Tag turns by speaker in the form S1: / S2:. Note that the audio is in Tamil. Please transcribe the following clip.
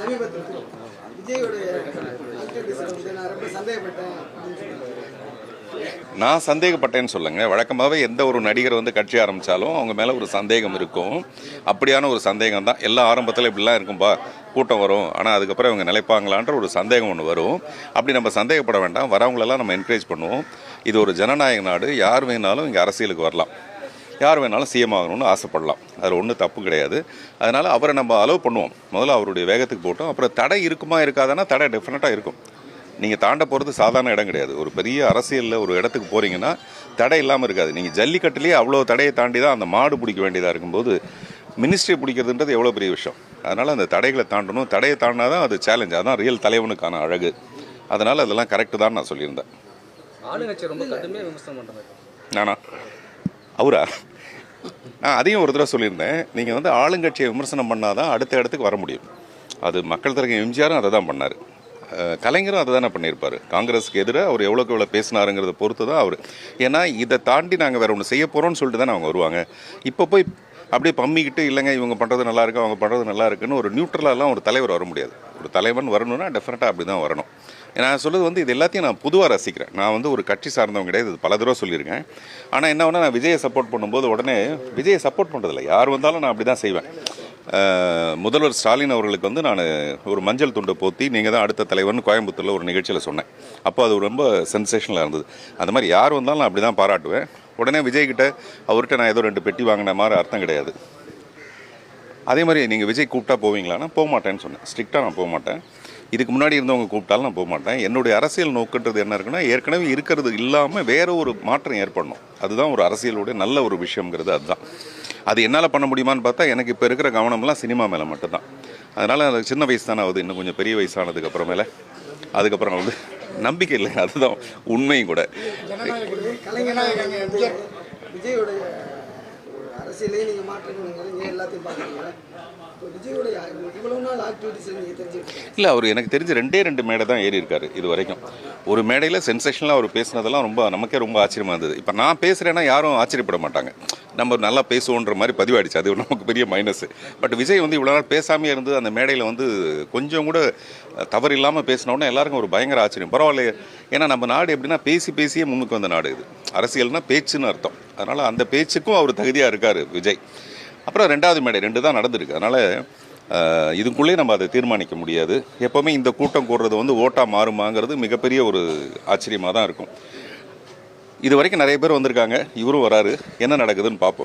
S1: சமீபத்தில் விஜயோடைய நான் ரொம்ப சந்தேகப்பட்டேன்
S2: நான் சந்தேகப்பட்டேன்னு சொல்லுங்க. வழக்கமாகவே எந்த ஒரு நடிகர் வந்து கட்சி ஆரம்பித்தாலும் அவங்க மேலே ஒரு சந்தேகம் இருக்கும். அப்படியான ஒரு சந்தேகம் தான். எல்லா ஆரம்பத்தில் இப்படிலாம் இருக்கும்பா கூட்டம் வரும். ஆனால் அதுக்கப்புறம் இவங்க நிலைப்பாங்களான்ற ஒரு சந்தேகம் ஒன்று வரும். அப்படி நம்ம சந்தேகப்பட வேண்டாம். வரவங்களெல்லாம் நம்ம என்கரேஜ் பண்ணுவோம். இது ஒரு ஜனநாயக நாடு. யார் வேணாலும் இங்கே அரசியலுக்கு வரலாம். யார் வேணாலும் சிஎம் ஆகணும்னு ஆசைப்படலாம். அதில் ஒன்றும் தப்பு கிடையாது. அதனால் அவரை நம்ம அலோவ் பண்ணுவோம். முதல்ல அவருடைய வேகத்துக்கு போட்டோம். அப்புறம் தடை இருக்குமா இருக்காதானா தடை டெஃபினட்டாக இருக்கும். நீங்கள் தாண்ட போகிறது சாதாரண இடம் கிடையாது. ஒரு பெரிய அரசியலில் ஒரு இடத்துக்கு போகிறீங்கன்னா தடை இல்லாமல் இருக்காது. நீங்கள் ஜல்லிக்கட்டுலேயே அவ்வளோ தடையை தாண்டி தான் அந்த மாடு பிடிக்க வேண்டியதாக இருக்கும்போது மினிஸ்ட்ரி பிடிக்கிறதுன்றது எவ்வளோ பெரிய விஷயம். அதனால் அந்த தடைகளை தாண்டணும். தடையை தாண்டினா தான் அது சேலஞ்ச் அதான் ரியல் தலைவனுக்கான அழகு. அதனால் அதெல்லாம் கரெக்டு தான் நான் சொல்லியிருந்தேன்.
S3: ஆளுங்கட்சி ரொம்ப கடுமையாக விமர்சனம் பண்ணுறாங்க
S2: நானா? அவரா? நான் அதையும் ஒரு தடவை சொல்லியிருந்தேன். நீங்கள் வந்து ஆளுங்கட்சியை விமர்சனம் பண்ணாதான் அடுத்த இடத்துக்கு வர முடியும். அது மக்கள் தலைவர் எம்ஜிஆரும் அதை தான் பண்ணார். கலைஞரும் அதை தானே பண்ணியிருப்பார். காங்கிரஸுக்கு எதிராக அவர் எவ்வளோக்கு எவ்வளோ பேசினாருங்கிறத பொறுத்து தான் அவர். ஏன்னா இதை தாண்டி நாங்கள் வேறு ஒன்று செய்ய போகிறோம்னு சொல்லிட்டு தானே அவங்க வருவாங்க. இப்போ போய் அப்படியே பம்மிக்கிட்டு இல்லைங்க இவங்க பண்ணுறது நல்லா இருக்கு அவங்க பண்ணுறது நல்லா இருக்குன்னு ஒரு நியூட்ரலாலாம் ஒரு தலைவர் வர முடியாது. ஒரு தலைவன் வரணும்னா டெஃபினட்டாக அப்படி தான் வரணும் நான் சொல்லுது வந்து இது எல்லாத்தையும் நான் பொதுவாக ரசிக்கிறேன். நான் வந்து ஒரு கட்சி சார்ந்தவங்க கிடையாது இது பல தடவை சொல்லியிருக்கேன். ஆனால் என்ன ஒன்று நான் விஜயை சப்போர்ட் பண்ணும்போது உடனே விஜயை சப்போர்ட் பண்ணுறதில்ல யார் வந்தாலும் நான் அப்படி தான் செய்வேன் முதல்வர் ஸ்டாலின் அவர்களுக்கு வந்து நான் ஒரு மஞ்சள் துண்டை போத்தி நீங்கள் தான் அடுத்த தலைவர்னு கோயம்புத்தூரில் ஒரு நிகழ்ச்சியில் சொன்னேன். அப்போ அது ரொம்ப சென்சேஷனலாக இருந்தது. அந்த மாதிரி யார் வந்தாலும் நான் அப்படி தான் பாராட்டுவேன். உடனே விஜய்கிட்ட அவர்கிட்ட நான் ஏதோ ரெண்டு பெட்டி வாங்கின மாதிரி அர்த்தம் கிடையாது. அதே மாதிரி நீங்கள் விஜய் கூப்பிட்டா போவீங்களான்னா போக மாட்டேன்னு சொன்னேன். ஸ்ட்ரிக்டாக நான் போக மாட்டேன். இதுக்கு முன்னாடி இருந்தவங்க கூப்பிட்டாலும் நான் போக மாட்டேன். என்னுடைய அரசியல் நோக்குன்றது என்ன இருக்குன்னா ஏற்கனவே இருக்கிறது இல்லாமல் வேற ஒரு மாற்றம் ஏற்படணும். அதுதான் ஒரு அரசியலுடைய நல்ல ஒரு விஷயங்கிறது அதுதான். அது என்னால் பண்ண முடியுமான்னு பார்த்தா எனக்கு இப்போ இருக்கிற கவனம்லாம் சினிமா மேலே மட்டும்தான். அதனால் அது சின்ன வயசு தானே ஆகுது. இன்னும் கொஞ்சம் பெரிய வயசானதுக்கு அப்புறமேல. அதுக்கப்புறம் வந்து நம்பிக்கை இல்லை அதுதான் உண்மையும் கூட.
S1: அரசியலையும் நீங்கள் மாற்றணுங்கிறீங்க எல்லாத்தையும் பார்க்குறீங்க? இப்போ விஜயோடைய நாள் ஆக்டிவிட்டிஸ் நீங்கள் தெரிஞ்சுக்கிட்டீங்க.
S2: இல்லை அவர் எனக்கு தெரிஞ்சு ரெண்டே ரெண்டு மேடை தான் ஏறி இருக்காரு இது வரைக்கும். ஒரு மேடையில் சென்சேஷனலாக அவர் பேசினதெல்லாம் ரொம்ப நமக்கே ரொம்ப ஆச்சரியமா இருந்தது. இப்போ நான் பேசுகிறேன்னா யாரும் ஆச்சரியப்பட மாட்டாங்க. நம்ம நல்லா பேசுவோன்ற மாதிரி பதிவாயிடுச்சு. அது நமக்கு பெரிய மைனஸ் பட் விஜய் வந்து இவ்வளோ நாள் பேசாமே இருந்து அந்த மேடையில் வந்து கொஞ்சம் கூட தவறு இல்லாமல் பேசினோடனே எல்லாருக்கும் ஒரு பயங்கர ஆச்சரியம். பரவாயில்ல ஏன்னா நம்ம நாடு எப்படின்னா பேசி பேசியே முன்னுக்கு வந்த நாடு இது. அரசியல்னால் பேச்சுன்னு அர்த்தம். அதனால் அந்த பேச்சுக்கும் அவர் தகுதியாக இருக்கார் விஜய். அப்புறம் ரெண்டாவது மேடை ரெண்டு தான் நடந்திருக்கு. அதனால் இதுக்குள்ளேயே இதுக்குள்ளே நம்ம அதை தீர்மானிக்க முடியாது. எப்போவுமே இந்த கூட்டம் கூடுறது வந்து ஓட்டாக மாறுமாங்கிறது மிகப்பெரிய ஒரு ஆச்சரியமாக தான் இருக்கும். இது வரைக்கும் நிறைய பேர் வந்திருக்காங்க. இவரும் வராரு. என்ன நடக்குதுன்னு பார்ப்போம்.